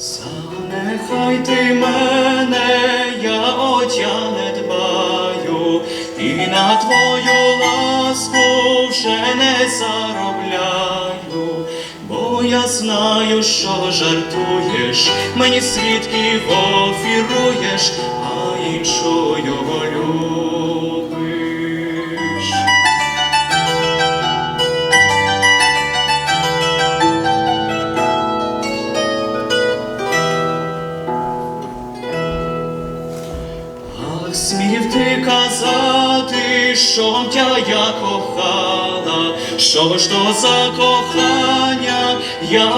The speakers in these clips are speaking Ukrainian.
Занехай ти мене, я отя не дбаю, і на твою ласку вже не заробляю, бо я знаю, що жартуєш, мені свідків офіруєш, що тя я кохала, що ж то за кохання, я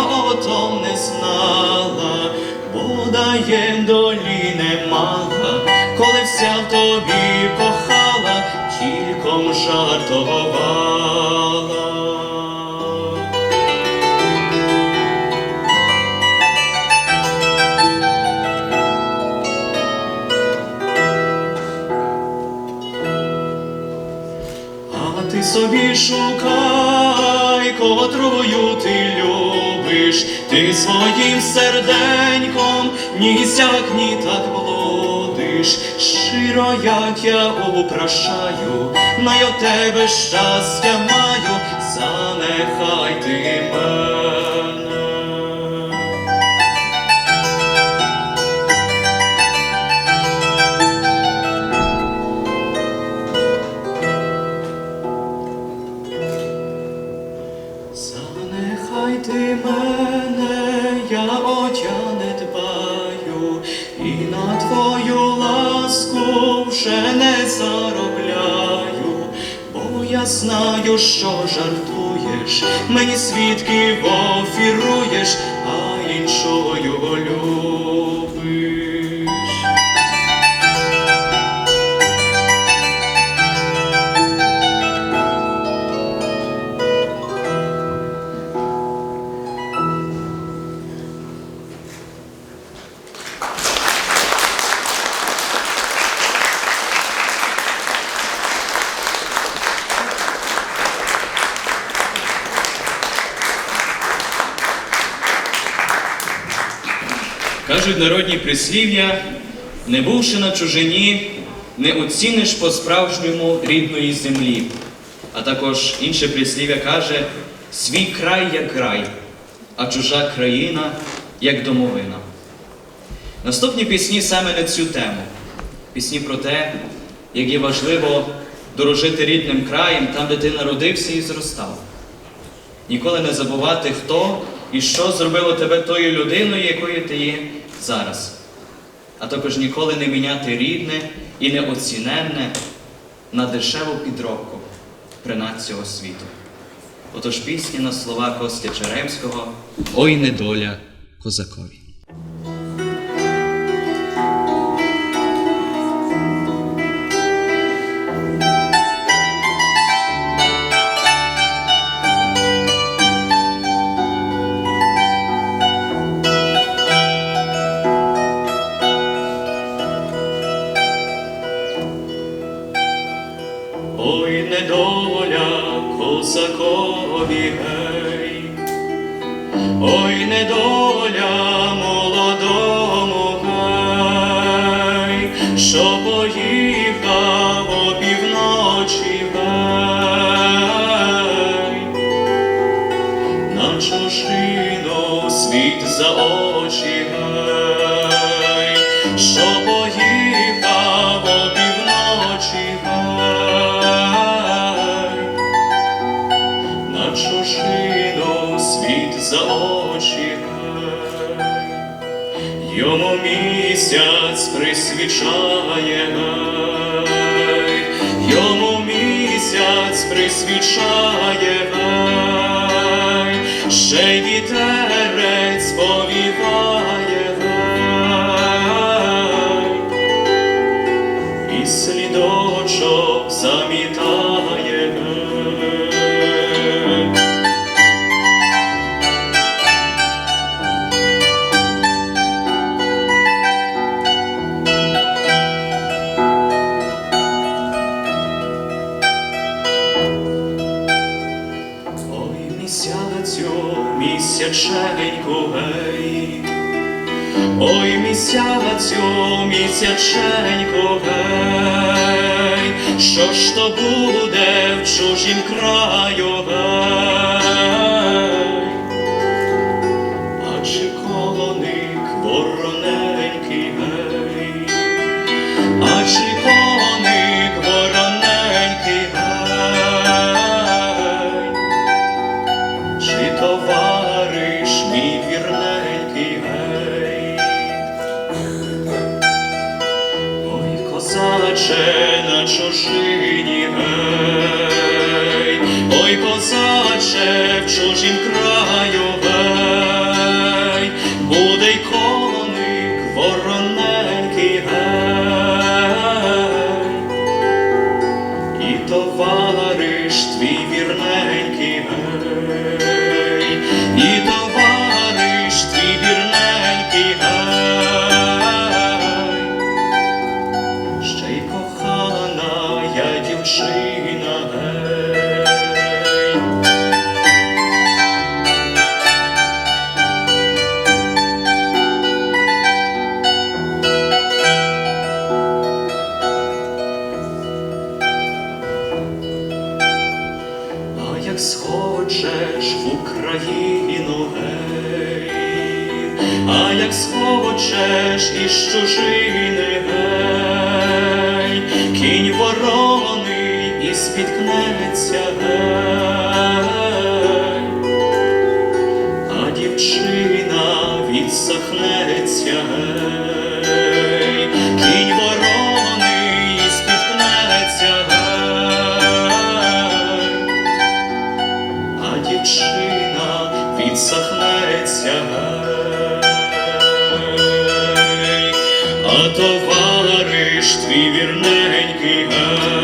том не знала, бо даєм долі не мала, коли вся в тобі кохала, тільком жартувала. Любиш, ти своїм серденьком ні сяк, ні так блудиш. Щиро, як я упрошаю, на я тебе щастя маю, занехай ти мене. Вже не заробляю, бо я знаю, що жартуєш, мені свідки офіруєш, а іншою любиш. Кажуть народні прислів'я, не бувши на чужині, не оціниш по-справжньому рідної землі. А також інше прислів'я каже: свій край як край, а чужа країна як домовина. Наступні пісні саме на цю тему. Пісні про те, як є важливо дорожити рідним краєм, там, де ти народився і зростав. Ніколи не забувати, хто і що зробило тебе тою людиною, якою ти є зараз. А також ніколи не міняти рідне і неоціненне на дешеву підробку принад цього світу. Отож пісня на слова Костя Черемського Ой недоля козакові. Козакові гей, ой, недоля молодому гей, що поїхав опівночі гей, на чужину світ за очі гей, що поїхав місяць присвічає гей, йому місяць присвічає гей, ще й вітерець повіває гей, і слідочок замітає цю місяченьку гей, ой місява цю місяченьку гей, що ж то буде в чужім краю гей? Козаче на чужині, гей, ой, козаче в чужім краю, гей, буде й коник вороненький, гей, і товариш твій схочеш в Україну, гей, а як схочеш із чужини, гей, кінь вороний і спіткнеться, гей, а дівчина відсахнеться, кінь вороний спіткнеться. А дівчина відсахнеться, а товариш твій вірненький, гей,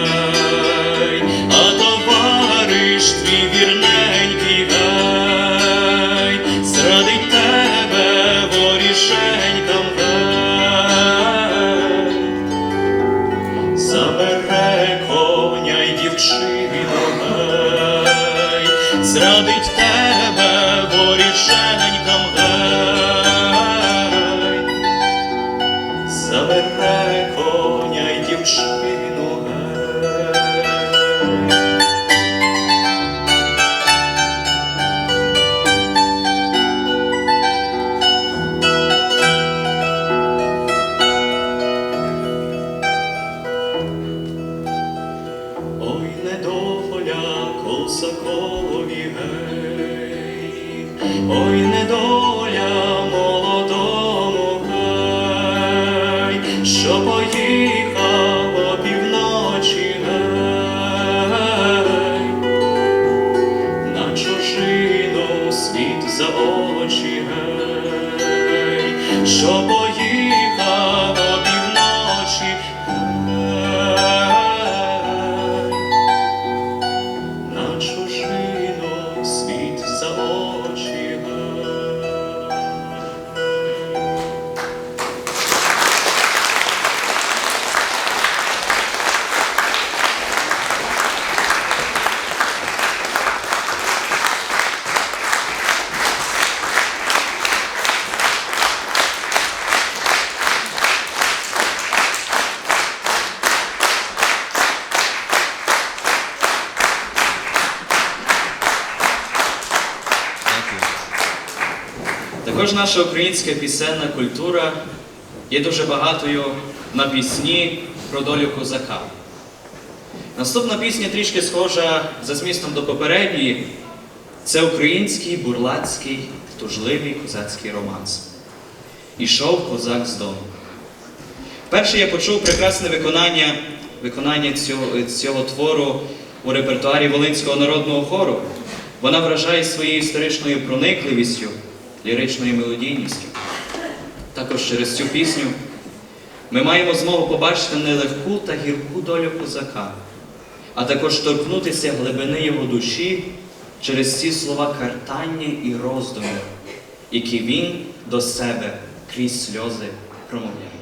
ой, недоля молодому, хай, що поїхав опівночі, гей, на чужину світ за очі, гей, що поїхав Також наша українська пісенна культура є дуже багатою на пісні про долю козака. Наступна пісня трішки схожа за змістом до попередньої. Це український бурлацький тужливий козацький романс. Ішов козак з дому. Вперше я почув прекрасне виконання, виконання цього, цього твору у репертуарі Волинського народного хору. Вона вражає своєю історичною проникливістю, ліричною мелодійністю. Також через цю пісню ми маємо змогу побачити нелегку та гірку долю козака, а також торкнутися глибини його душі через ці слова картання і роздуму, які він до себе крізь сльози промовляє.